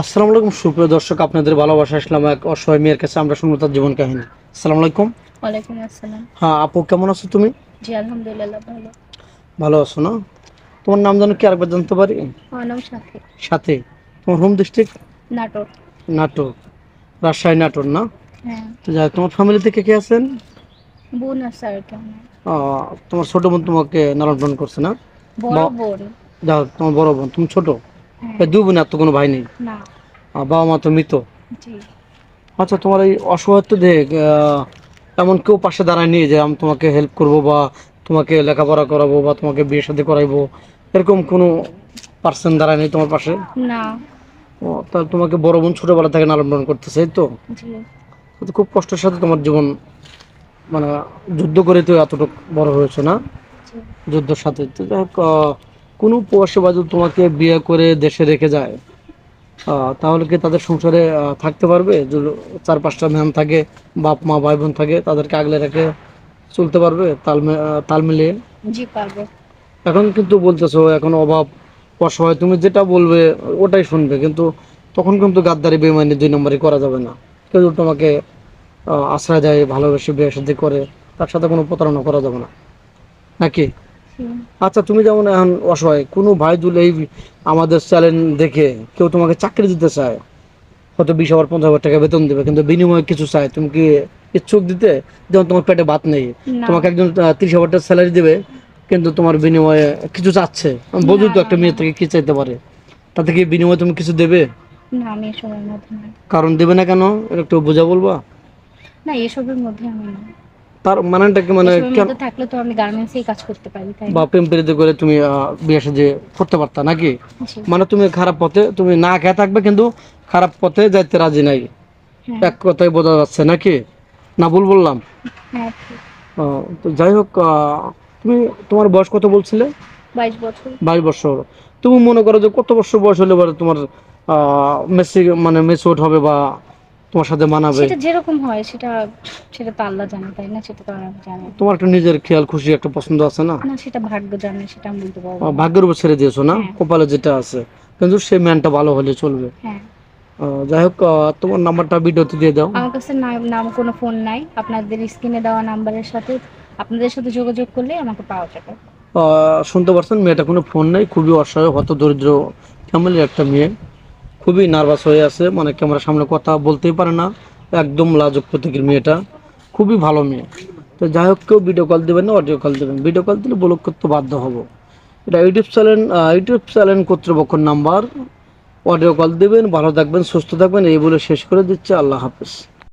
আসসালামু আলাইকুম। সুপ্রিয় দর্শক আপনাদের ভালোবাসা আসলাম এক অসহায় মেয়ের কাছে। আমরা শুনব তার জীবন কাহিনী। আসসালামু আলাইকুম। ওয়ালাইকুম আসসালাম। হ্যাঁ আপু কেমন আছো তুমি? জি আলহামদুলিল্লাহ ভালো। ভালো আছো না? তোমার নাম জানো কি আরেকবার জানতে পারি? আমার নাম সাথী। সাথে। তোমার হোম ডিস্ট্রিক্ট নাটোর। নাটোর। রাজশাহী নাটোর না? হ্যাঁ। তো যাই তোমার ফ্যামিলি থেকে কে আছেন? বোন আছে আর তোমার ছোট বোন তোমাকে লালন পালন করছে না? বড় বোন। যাও তোমার বড় বোন তুমি ছোট? দুই বোন আর তো কোনো ভাই নেই? না। বাবা মা তো মৃত? আচ্ছা তোমার এই অসহায়ত্ব দেখ এমন কেউ পাশে দাঁড়ায় নিয়ে যে আমি তোমাকে হেল্প করব বা তোমাকে লেখাপড়া করাবো বা তোমাকে বিয়ে শাদী করাইবো? এরকম কোনো পার্সন দাঁড়ায় নেই তোমার পাশে? না। ও তাহলে তোমাকে বড় বোন ছোটবেলা থেকে লালন পালন করতেছে তো? খুব কষ্টের সাথে তোমার জীবন মানে যুদ্ধ করে তো এতটুকু বড় হয়েছে না? যুদ্ধের সাথে। তো যাই হোক কোনো প্রবাসী বাদু তোমাকে বিয়ে করে দেশে রেখে যায় তাহলে কি তাদের সংসারে থাকতে পারবে? চার পাঁচটা ম্যান থাকে বাপ মা ভাই বোন থাকে তাদেরকে আগলে রেখে চলতে পারবে তাল তাল মিলিয়ে? জি পারব। এখন কিন্তু বলতেছো এখন অভাব অসহায় তুমি যেটা বলবে ওটাই শুনবে কিন্তু তখন কিন্তু গাদ্দারি বেমানি দুই নম্বরই করা যাবে না। কেউ যদি তোমাকে আশ্রয় দেয় ভালোবেসে বিয়ে করে তার সাথে কোনো প্রতারণা করা যাবে না। নাকি? আচ্ছা তুমি যেমন এখন অসহায় কোনো ভাই যদি এই আমাদের চ্যানেল দেখে কেউ তোমাকে চাকরি দিতে চায় হয়তো বিশ হাজার পঞ্চাশ হাজার টাকা বেতন দেবে কিন্তু বিনিময়ে কিছু চায় তুমি কি ইচ্ছুক দিতে? যেমন তোমার পেটে ভাত নেই তোমাকে একজন তিরিশ হাজার টাকা স্যালারি দেবে কিন্তু তোমার বিনিময়ে কিছু চাচ্ছে। আমি বুঝি তো একটা মেয়ে থেকে কি চাইতে পারে? তাতে কি বিনিময়ে তুমি কিছু দেবে? না আমি এসবের মধ্যে কারণ দেবে না কেন? এটা একটু বোঝা বলবা। না এসবের মধ্যে আমি তার মানেটা কি মানে থাকলে তো আমি গার্মেন্টসেই কাজ করতে পারি তাই বা না? প্রেম প্রীতি করে তুমি বিয়ে সাথে করতে পারতা নাকি? মানে তুমি খারাপ পথে তুমি না খেয়ে থাকবে কিন্তু খারাপ পথে যাইতে রাজি নাই। হ্যাঁ। এক কথাই বোঝা যাচ্ছে নাকি? না ভুল বললাম? হ্যাঁ তো যাই হোক তুমি তোমার বয়স কত বলছিলে? বাইশ বছর। বাইশ বছর। তুমি মনে করো যে কত বছর বয়স হলে পরে তোমার মেসি মানে মেসুট হবে বা তোমার সাথে মানাবে। সেটা যেরকম হয় সেটা সেটা তো আল্লাহ জানে তাই না? সেটা তো আর আমি জানি না। তোমার একটা নিজের খেয়াল খুশি একটা পছন্দ আছে না? না সেটা ভাগ্য জানে সেটা আমি বলতে পারব আহ, না। ভাগ্যের উপর ছেড়ে দিয়েছ না? হ্যাঁ। কপালে যেটা আছে। কিন্তু সেই ম্যানটা ভালো হলে চলবে। হ্যাঁ। আহ, যাই হোক আহ, তোমার নাম্বারটা ভিডিওতে দিয়ে দাও। আমার কাছে নাম নাম কোনো ফোন নাই। আপনাদের স্ক্রিনে দেওয়া নাম্বারের সাথে আপনাদের সাথে যোগাযোগ করলে আমাকে পাওয়া যাবে। আহ, শুনতে পারছেন মেয়েটা কোনো ফোন নাই খুবই অসহায় হত দরিদ্র ফ্যামিলির একটা মেয়ে। খুবই নার্ভাস হয়ে আছে মানে ক্যামেরার সামনে কথা বলতেই পারে না। একদম লাজক প্রতীকের মেয়েটা, খুবই ভালো মেয়ে। তো যাই হোক, কেউ ভিডিও কল দেবেন না অডিও কল দেবেন। ভিডিও কল দিলে ব্লক করতে বাধ্য হব। এটা ইউটিউব চ্যানেল ইউটিউব চ্যানেল কর্তৃপক্ষের নাম্বার অডিও কল দেবেন, ভালো থাকবেন, সুস্থ থাকবেন, এই বলে শেষ করে দিচ্ছে। আল্লাহ হাফেজ।